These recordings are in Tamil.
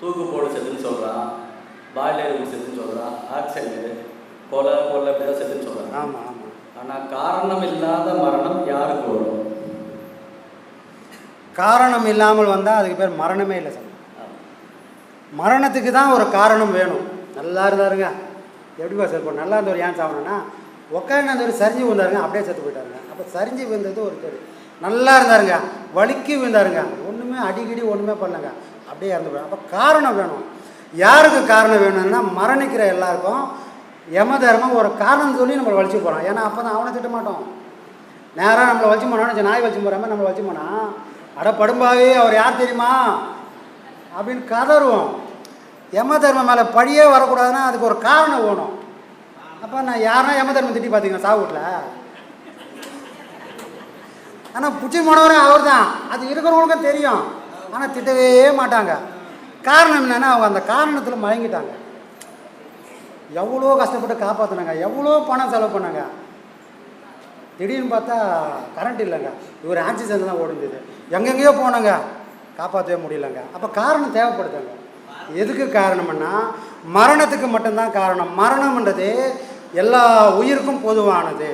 தூக்கு போட செத்துன்னு சொல்கிறான் பாய்லர் செத்துன்னு சொல்கிறான் ஆக்சிடென்ட். கொலை கொலை இப்படிதான் செத்துன்னு சொல்கிறான் ஆமாம் ஆமாம் ஆனால் காரணம் இல்லாத மரணம் யாருக்கு வரும்? காரணம் இல்லாமல் வந்தால் அதுக்கு பேர் மரணமே இல்லை சார் மரணத்துக்கு தான் ஒரு காரணம் வேணும். நல்லா இருந்தாருங்க எப்படிப்பா சார் இப்போ நல்லா இருந்தவர் ஏன் சாப்பிடணும்னா உட்காந்து சரிஞ்சு விழுந்தாருங்க அப்படியே செத்து போயிட்டாருங்க. அப்போ சரிஞ்சு விழுந்தது ஒரு பேர் நல்லா இருந்தாருங்க. வலிக்கு விழுந்தாருங்க. ஒன்றுமே அடிக்கடி ஒன்றுமே பண்ணலங்க அப்படியே இறந்து போயிடும். அப்போ காரணம் வேணும். யாருக்கு காரணம் வேணும்னா மரணிக்கிற எல்லாருக்கும் யம தர்மம் ஒரு காரணம் சொல்லி நம்மளை வலிச்சு போகிறோம் ஏன்னா அப்போ தான் அவனை திட்ட மாட்டோம். நேராக நம்மளை வச்சு போனோம்னு நாய் வச்சு போகிற மாதிரி நம்மளை வச்சு போனால் அட படும்பாவே அவர் யார் தெரியுமா? அப்படின்னு கதறுவோம். யம தர்மம் மேலே பழியே வரக்கூடாதுன்னா அதுக்கு ஒரு காரணம் வேணும். அப்போ நான் யாருன்னா யம தர்மம் திட்டி பார்த்தீங்கன்னா சாவு ஆனால் புச்சி மாணவரே அவர் தான் அது இருக்கிறவங்களுக்கும் தெரியும். ஆனால் திட்டவே மாட்டாங்க. காரணம் என்னென்னா அவங்க அந்த காரணத்தில் மயங்கிட்டாங்க. எவ்வளோ கஷ்டப்பட்டு காப்பாற்றினாங்க எவ்வளோ பணம் செலவு பண்ணாங்க. திடீர்னு பார்த்தா கரண்ட் இல்லைங்க. இவர் ஆக்சிஜன் தான் ஓடுந்தது எங்கெங்கேயோ போனாங்க. காப்பாற்றவே முடியலங்க. அப்போ காரணம் தேவைப்படுதுங்க. எதுக்கு காரணம்னா மரணத்துக்கு மட்டும்தான் காரணம். மரணம்ன்றது எல்லா உயிருக்கும் பொதுவானது.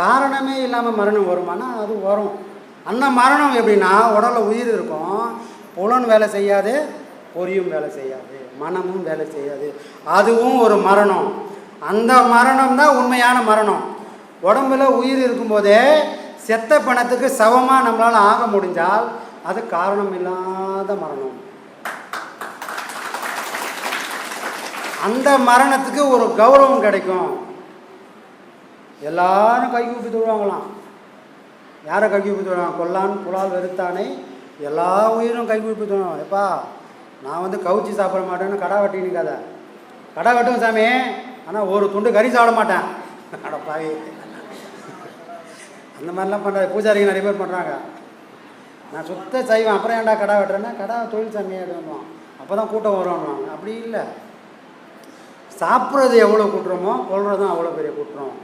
காரணமே இல்லாமல் மரணம் வருமானா அது வரும். அந்த மரணம் எப்படின்னா உடலில் உயிர் இருக்கும். புலன் வேலை செய்யாது பொரியும் வேலை செய்யாது மனமும் வேலை செய்யாது. அதுவும் ஒரு மரணம். அந்த மரணம் தான் உண்மையான மரணம். உடம்புல உயிர் இருக்கும்போதே செத்த பணத்துக்கு சவமாக நம்மளால் ஆக முடிஞ்சால் அது காரணம் இல்லாத மரணம். அந்த மரணத்துக்கு ஒரு கௌரவம் கிடைக்கும். எல்லாரும் கை கூப்பி தொழுவாங்களாம். யாரை கை கூப்பி தொழுவாங்க? கொல்லான் புலால் வெறுத்தானே எல்லா உயிரும் கை கூப்பி தொழுவாங்க. எப்பா நான் வந்து கவுச்சி சாப்பிட மாட்டேன்னு கடா வெட்டி கதை. கடா வெட்டுவேன் சாமி. ஆனால் ஒரு துண்டு கறி சாப்பிட மாட்டேன். அட அந்த மாதிரிலாம் பண்ணுறாரு பூஜாரிங்க நிறைய பேர் பண்ணுறாங்க நான் சுத்த செய்வேன். அப்புறம் ஏன்டா கடா வெட்டுறேன்னா கடா தொழில் சாமி அப்போ தான் கூட்டம் வருவாங்க அப்படி இல்லை. சாப்பிட்றது எவ்வளோ குற்றமோ கொள்றதும் அவ்வளோ பெரிய கூட்டுறோம்.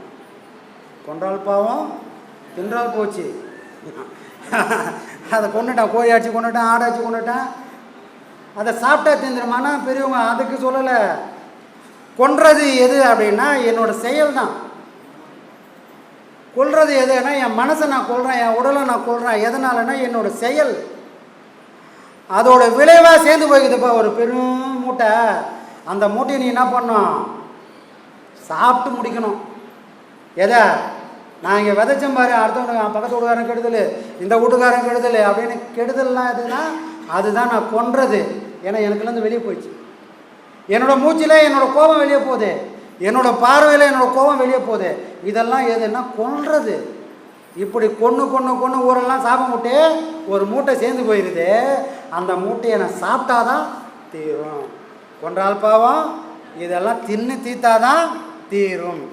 கொன்றால் பாவம் தின்றால் போச்சு. அதை கொண்டுட்டான் கோழி அடிச்சு கொண்டுட்டான் ஆடை அடிச்சு கொண்டுட்டான் அதை சாப்பிட்டா திந்துருமானா பெரியவங்க அதுக்கு சொல்லலை. கொன்றது எது அப்படின்னா என்னோடய செயல் தான் கொள்வது எதுனா என் மனசை நான் கொள்கிறேன் என் உடலை நான் கொள்கிறேன் எதனாலன்னா என்னோடய செயல். அதோட விளைவாக சேர்ந்து போய்க்குதுப்பா ஒரு பெரும் மூட்டை. அந்த மூட்டையை நீ என்ன பண்ணும் சாப்பிட்டு முடிக்கணும். எதை? நான் இங்கே விதைச்சேன் பாரு அடுத்தவங்க பக்கத்து வீட்டுக்காரன் கெடுதல் இந்த வீட்டுக்காரன் கெடுதல் அப்படின்னு கெடுதல்லாம் எதுனா அதுதான் நான் கொன்றது. ஏன்னா எனக்குலேருந்து வெளியே போயிடுச்சு. என்னோட மூச்சில் என்னோட கோபம் வெளியே போகுது. என்னோடய பார்வையில் என்னோடய கோபம் வெளியே போகுது. இதெல்லாம் எதுன்னா கொன்றது. இப்படி கொன்று கொன்று கொன்று ஊரெல்லாம் சாப்பிட மூட்டே ஒரு மூட்டை சேர்ந்து போயிடுது அந்த மூட்டையை நான் சாப்பிட்டாதான் தீரும். கொன்றால் பாவம் இதெல்லாம் தின்னு தீத்தாதான் தீரும்.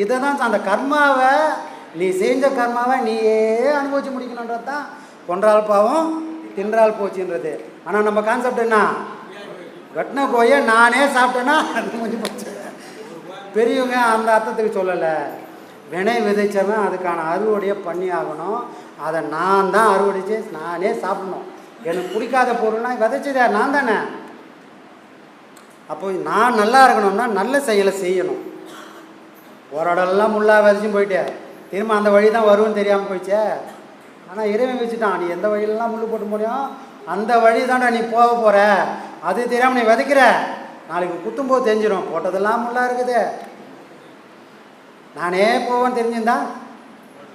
இதை தான் அந்த கர்மாவை நீ செஞ்ச கர்மாவை நீயே அனுபவிச்சு முடிக்கணுன்றது தான் கொன்றால் பாவம் தின்றால் போச்சுன்றது. ஆனால் நம்ம கான்செப்ட் என்ன? கட்டின கோயை நானே சாப்பிட்டேன்னா அது முடிஞ்சு போச்சு. பெரியவங்க அந்த அர்த்தத்துக்கு சொல்லலை. வினை விதைச்சவன் அதுக்கான அறுவடையை பண்ணி ஆகணும். அதை நான் தான் அறுவடைச்சு நானே சாப்பிடணும். எனக்கு பிடிக்காத பொருள்னா விதைச்சதே நான் தானே? அப்போ நான் நல்லா இருக்கணும்னா நல்ல செயலை செய்யணும். ஓரடெல்லாம் முள்ளாக முள்ளா விதைச்சும் போயிட்டே. திரும்ப அந்த வழி தான் வரும்னு தெரியாமல் போயிடுச்சே. ஆனால் இறைவன் வச்சுட்டான் நீ எந்த வழியிலலாம் முள் போட்டு முடியும் அந்த வழி தான்டா நீ போக போகிற அது தெரியாமல் நீ விதைக்கிற. நாளைக்கு குத்தும்போது தெரிஞ்சிடும் போட்டதெல்லாம் முள்ளா இருக்குது. நானே போவேன்னு தெரிஞ்சிருந்தா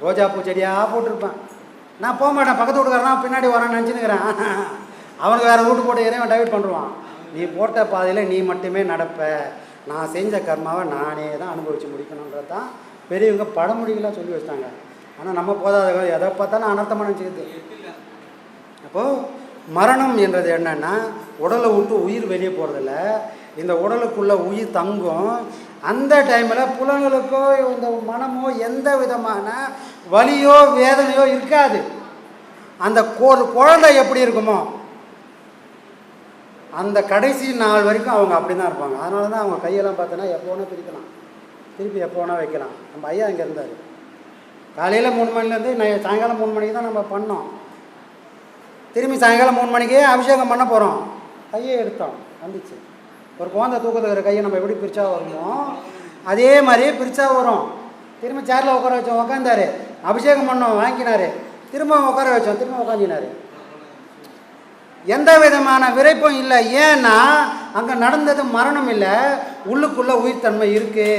ரோஜா பூ செடியாக போட்டிருப்பேன். நான் போக மாட்டேன். பக்கத்து வீட்டுக்காரனா பின்னாடி வரான்னு நினச்சினுக்கிறேன் அவனுக்கு வேறு ரூட்டு போட்டு இறைவன் டைவர்ட் பண்ணுவான் நீ போட்ட பாதையில் நீ மட்டுமே நடப்ப. நான் செஞ்ச கர்மாவை நானே தான் அனுபவித்து முடிக்கணுன்றது தான் பெரியவங்க பழமொழிகளாக சொல்லி வச்சிட்டாங்க. ஆனால் நம்ம போதாத எதை பார்த்தாலும் அனர்த்தமாக நினச்சிக்கிது அப்போது மரணம் என்றது என்னென்னா உடலை விட்டு உயிர் வெளியே போகிறதில்ல இந்த உடலுக்குள்ளே உயிர் தங்கும். அந்த டைமில் புலன்களுக்கோ இந்த மனமோ எந்த விதமான வலியோ வேதனையோ இருக்காது. அந்த ஒரு குழந்தை எப்படி இருக்குமோ அந்த கடைசி நாள் வரைக்கும் அவங்க அப்படி தான் இருப்பாங்க. அதனால தான் அவங்க கையெல்லாம் பார்த்தோன்னா எப்போ வேணால் பிரிக்கலாம். திருப்பி எப்போ வேணால் வைக்கலாம். நம்ம ஐயா இங்கே இருந்தார். காலையில் மூணு மணிலேருந்து நை- சாயங்காலம் மூணு மணிக்கு தான் நம்ம பண்ணோம். திரும்பி சாயங்காலம் மூணு மணிக்கே அபிஷேகம் பண்ண போகிறோம் கையை எடுத்தோம். வந்துச்சு. ஒரு குழந்தை தூக்கத்துக்கிற கையை நம்ம எப்படி பிரிச்சா வருமோ அதே மாதிரி பிரிச்சா வரும். திரும்ப சேரில் உட்கார வச்சோம் உக்காந்தாரு அபிஷேகம் பண்ணோம் வாங்கினாரு. திரும்ப உட்கார வச்சோம். திரும்ப உட்காந்தினாரு எந்த விதமான விரைப்பும் இல்லை. ஏன்னா அங்கே நடந்தது மரணம் இல்லை. உள்ளுக்குள்ளே உயிர்த்தன்மை இருக்கு.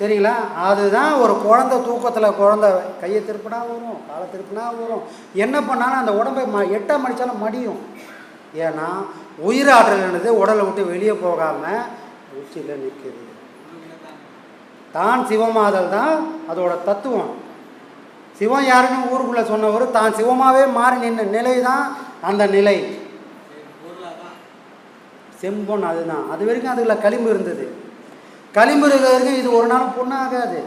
சரிங்களா? அதுதான் ஒரு குழந்தை தூக்கத்தில் குழந்தை கையை திருப்பினா வரும் காலை திருப்பினா வரும் என்ன பண்ணாலும் அந்த உடம்பை ம எட்டாம் மடித்தாலும் மடியும். ஏன்னா உயிராற்றல்ன்றது உடலை விட்டு வெளியே போகாமல் உச்சியில் நிற்குது தான் சிவமாதல் தான் அதோட தத்துவம். சிவம் யாருன்னு ஊருக்குள்ளே சொன்னவர் தான் சிவமாகவே மாறி நின்ற நிலை தான் அந்த நிலை. செம்பொன் அதுதான். அது வரைக்கும் அதுக்குள்ள களிம்பு இருந்தது. களிம்பு இருக்கிற வரைக்கும் இது ஒரு நாளும் பொண்ணாகாது.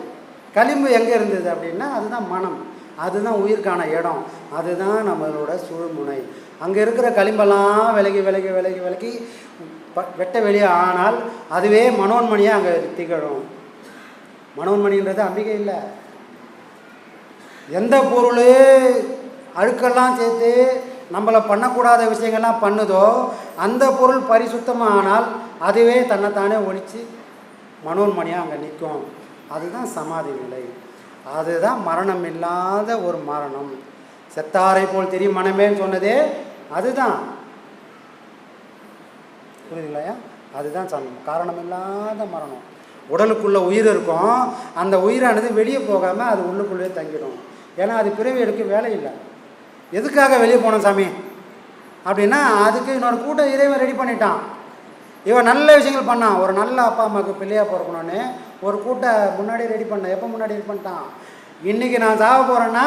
களிம்பு எங்கே இருந்தது அப்படின்னா அதுதான் மனம். அதுதான் உயிர்க்கான இடம். அதுதான் நம்மளோட சுழுமுனை. அங்கே இருக்கிற களிம்பெல்லாம் விலகி விலகி விலகி விலகி வெட்ட வெளியே. ஆனால் அதுவே மனோன்மணியாக அங்கே திகழும். மனோன்மணின்றது அம்பிகை இல்லை. எந்த பொருள் அழுக்கெல்லாம் சேர்த்து நம்மளை பண்ணக்கூடாத விஷயங்கள்லாம் பண்ணுதோ அந்த பொருள் பரிசுத்தமாக ஆனால் அதுவே தன்னைத்தானே ஒழித்து மனோன்மணியாக அங்கே நிற்கும். அதுதான் சமாதி நிலை. அதுதான் மரணம் இல்லாத ஒரு மரணம். செத்தாரை போல் தெரியும் மனமேன்னு சொன்னதே அதுதான். புரியுதுங்களா அதுதான் சமம். காரணம் இல்லாத மரணம். உடலுக்குள்ளே உயிர் இருக்கும். அந்த உயிரானது வெளியே போகாமல் அது உள்ளுக்குள்ளேயே தங்கிடும். ஏன்னா அது பிறவி எடுக்க வேலை இல்லை. எதுக்காக வெளியே போனோம் சாமி? அப்படின்னா அதுக்கு இன்னொரு கூட்டம் இறைவன் ரெடி பண்ணிட்டான். இவன் நல்ல விஷயங்கள் பண்ணான். ஒரு நல்ல அப்பா அம்மாவுக்கு பிள்ளையாக பிறக்கணும்னு ஒரு கூட்டை முன்னாடி ரெடி பண்ணான் எப்போ முன்னாடி ரெடி பண்ணிட்டான்? இன்றைக்கி நான் சாக போகிறேன்னா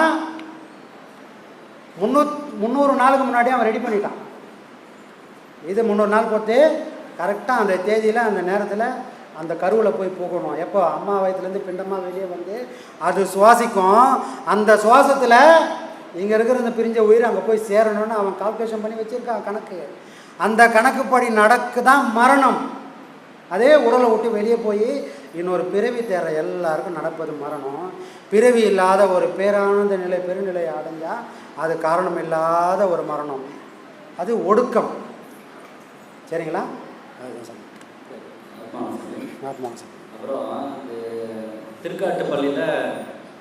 முந்நூத் முந்நூறு நாளுக்கு முன்னாடி அவன் ரெடி பண்ணிட்டான். இது முந்நூறு நாள் பொறுத்து கரெக்டாக அந்த தேதியில் அந்த நேரத்தில் அந்த கருவில் போய் போகணும். எப்போ? அம்மா வயத்துலேருந்து பிண்டமாக வெளியே வந்து அது சுவாசிக்கும். அந்த சுவாசத்தில் இங்கே இருக்கிற இந்த பிரிஞ்ச உயிர் அங்கே போய் சேரணும்னு அவன் கால்குலேஷன் பண்ணி வச்சுருக்கான் கணக்கு. அந்த கணக்குப்படி நடக்குதான் மரணம். அதே உடலை விட்டு வெளியே போய் இன்னொரு பிறவி தேர எல்லாருக்கும் நடப்பது மரணம். பிறவி இல்லாத ஒரு பேரானந்த நிலை பெருநிலையை அடைஞ்சால் அது காரணம் இல்லாத ஒரு மரணம். அது ஒடுக்கம். சரிங்களா? அதுதான் ஆத்மாங்க சாமி. அப்புறம் திருக்காட்டுப்பள்ளியில்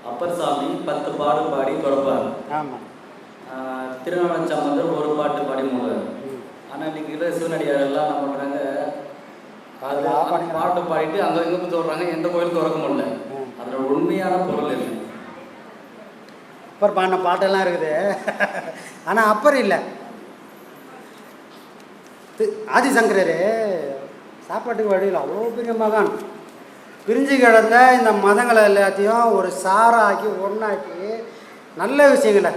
அப்பர் சாமி பத்து பாடு பாடி தொடப்பார் ஆமாம் திருநாளச்சம்பந்தர் ஒரு பாட்டு பாடி மூடுவார் ம். ஆனால் இன்னைக்கு இருக்கிற சிவனடியார் எல்லாம் என்ன பண்ணுறாங்க பாடிக்கிறாங்க. பாட்டு பாடிட்டு அங்கே இங்கே சொல்கிறாங்க எந்த கோயிலும் திறக்க முடியல. அதில் உண்மையான பொருள் என்ன அப்பர் பாடின பாட்டெல்லாம் இருக்குது ஆனால் அப்பர் இல்லை ஆதிசங்கரரு சாப்பாட்டுக்கு வழியில் அவ்வளோ பெரிய மகான். பிரிஞ்சு கிடந்த இந்த மதங்களை எல்லாத்தையும் ஒரு சாராக்கி ஒன்றாக்கி நல்ல விஷயங்களை.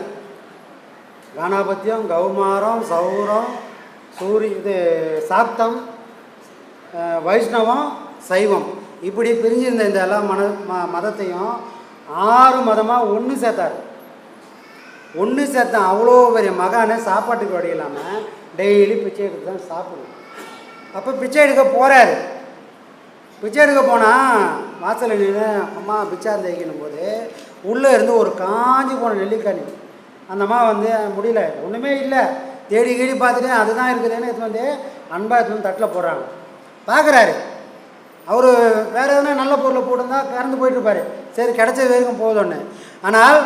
கணபத்தியம் கௌமாரம் சௌரம் சூரிய இது சாத்தம் வைஷ்ணவம் சைவம். இப்படி பிரிஞ்சிருந்த இந்த எல்லா மன ம மதத்தையும் ஆறு மதமாக ஒன்று சேர்த்தார். ஒன்று சேர்த்தான் அவ்வளோ பெரிய மகானை சாப்பாட்டுக்கு வழி இல்லாமல் டெய்லி பிச்சை எடுத்து தான் சாப்பிடுவோம் அப்போ பிச்சை எடுக்க போகிறாரு பிச்சை எடுக்க போனால் வாசலில் நின்று அம்மா பிச்சை தேய்க்கணும் போது உள்ளே இருந்து ஒரு காஞ்சி போன நெல்லிக்கனி அந்த அம்மா வந்து முடியல ஒன்றுமே இல்லை. தேடி கீடி பார்த்துட்டு அதுதான் இருக்குதுன்னு எடுத்து வந்து அன்பாக எடுத்து வந்து தட்டில் போடுறாங்க. பார்க்குறாரு அவர் வேறு எதுனா நல்ல பொருளை போட்டிருந்தா கறந்து போயிட்டுருப்பாரு சரி கிடச்ச வரைக்கும் போதும்னு. ஆனால்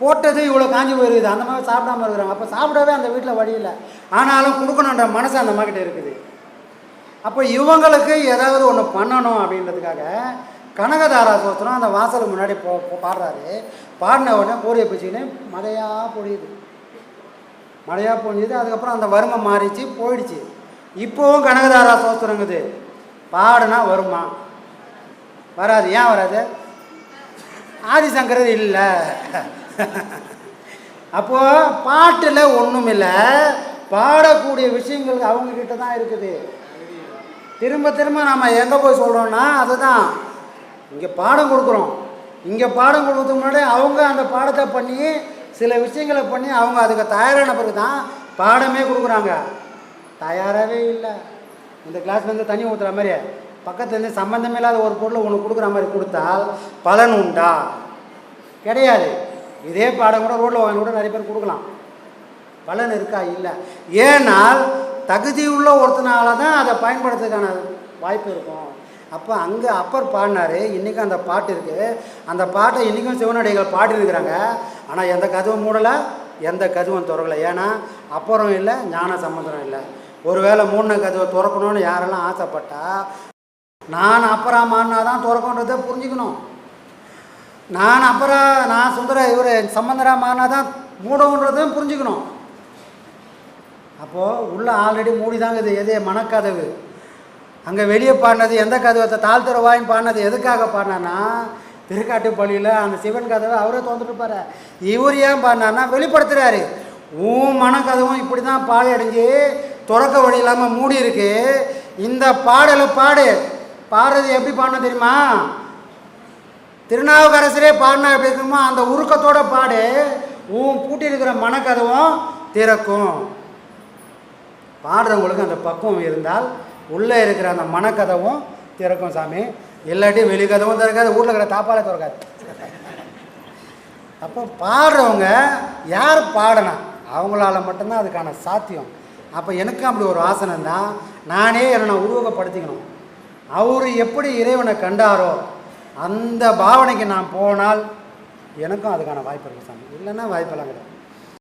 போட்டது இவ்வளோ காஞ்சி போயிருக்குது. அந்த மாதிரி சாப்பிடாம இருக்கிறாங்க. அப்போ சாப்பிடவே அந்த வீட்டில் வழி இல்லை. ஆனாலும் கொடுக்கணுன்ற மனசு அந்த அம்மாக்கிட்ட இருக்குது. அப்போ இவங்களுக்கு ஏதாவது ஒன்று பண்ணணும் அப்படின்றதுக்காக கனகதாரா சோத்திரம் அந்த வாசலுக்கு முன்னாடி போ பாடுறாரு. பாடின உடனே கோரியை பிச்சுக்கின்னு மழையாக பொழியுது. மழையாக பொழிஞ்சுது அதுக்கப்புறம் அந்த வறுமை மாறிச்சு போயிடுச்சு. இப்போவும் கனகதாரா சோத்திரங்குது பாடுனா வருமா? வராது. ஏன் வராது? ஆதிசங்கரர் இல்லை. அப்போது பாட்டில் ஒன்றும் இல்லை பாடக்கூடிய விஷயங்கள் அவங்கக்கிட்ட தான் இருக்குது. திரும்ப திரும்ப நாம் எங்கே போய் சொல்கிறோன்னா அதுதான். இங்கே பாடம் கொடுக்குறோம். இங்கே பாடம் கொடுக்கறதுக்கு முன்னாடி அவங்க அந்த பாடத்தை பண்ணி சில விஷயங்களை பண்ணி அவங்க அதுக்கு தயாரான பிறகு தான் பாடமே கொடுக்குறாங்க. தயாராகவே இல்லை. இந்த கிளாஸ்லேருந்து தண்ணி ஊற்றுற மாதிரி பக்கத்துலேருந்து சம்மந்தமே இல்லாத ஒரு பொருளை ஒன்று கொடுக்குற மாதிரி கொடுத்தால் பலன் உண்டா? கிடையாது. இதே பாடம் கூட ரோட்டில் வாங்கி கூட நிறைய பேர் கொடுக்கலாம். பலன் இருக்கா? இல்லை. ஏனால் தகுதி உள்ள ஒருத்தனால தான் அதை பயன்படுத்துறதுக்கான வாய்ப்பு இருக்கும். அப்போ அங்கே அப்பர் பாடினாரு. இன்றைக்கும் அந்த பாட்டு இருக்குது அந்த பாட்டை இன்றைக்கும் சிவனடிகள் பாடிருக்கிறாங்க ஆனால் எந்த கதவும் மூடலை. எந்த கதவும் திறக்கலை. ஏன்னா அப்புறம் இல்லை ஞான சம்பந்தம் இல்லை. ஒருவேளை மூணு கதவை திறக்கணும்னு யாரெல்லாம் ஆசைப்பட்டா நான் அப்புறமானா தான் திறக்கன்றதை புரிஞ்சுக்கணும். நான் அப்புறம் நான் சுந்தர இவர் சம்பந்தராமானா தான் மூடன்றதும் புரிஞ்சுக்கணும். அப்போது உள்ளே ஆல்ரெடி மூடி தாங்க இது எது? மனக்கதவு. அங்கே வெளியே பாடினது எந்த கதவை? தாழ்த்துறவாயின்னு பாடினது எதுக்காக பாடினான்னா திருக்காட்டுப்பள்ளியில் அந்த சிவன் கதவை அவரே திறந்துட்டுப்பாரு இவர் ஏன் பாடினார்னா வெளிப்படுத்துகிறாரு உன் மனக்கதவும் இப்படி தான் பாடி அடைஞ்சு துறக்க வழி இல்லாமல் மூடி இருக்கு இந்த பாடலை பாடு. பாடுறது எப்படி பாடணும் தெரியுமா? திருநாவுக்கரசரே பாடினா எப்படி இருக்குமோ அந்த உருக்கத்தோட பாடு. உன் பூட்டியிருக்கிற மனக்கதவும் திறக்கும். பாடுறவங்களுக்கு அந்த பக்குவம் இருந்தால் உள்ளே இருக்கிற அந்த மனக்கதவும் திறக்கும் சாமி. இல்லாட்டி வெளிக்கதவும் திறக்காது ஊரில் இருக்கிற தாப்பாலே திறக்காது. அப்போ பாடுறவங்க யார் பாடணும் அவங்களால மட்டும்தான் அதுக்கான சாத்தியம். அப்போ எனக்கும் அப்படி ஒரு ஆசனம் தான் நானே என்னை உருவகப்படுத்திக்கணும். அவர் எப்படி இறைவனை கண்டாரோ அந்த பாவனைக்கு நான் போனால் எனக்கும் அதுக்கான வாய்ப்பு இருக்குது சாமி. இல்லைன்னா வாய்ப்பெல்லாம் கிடையாது.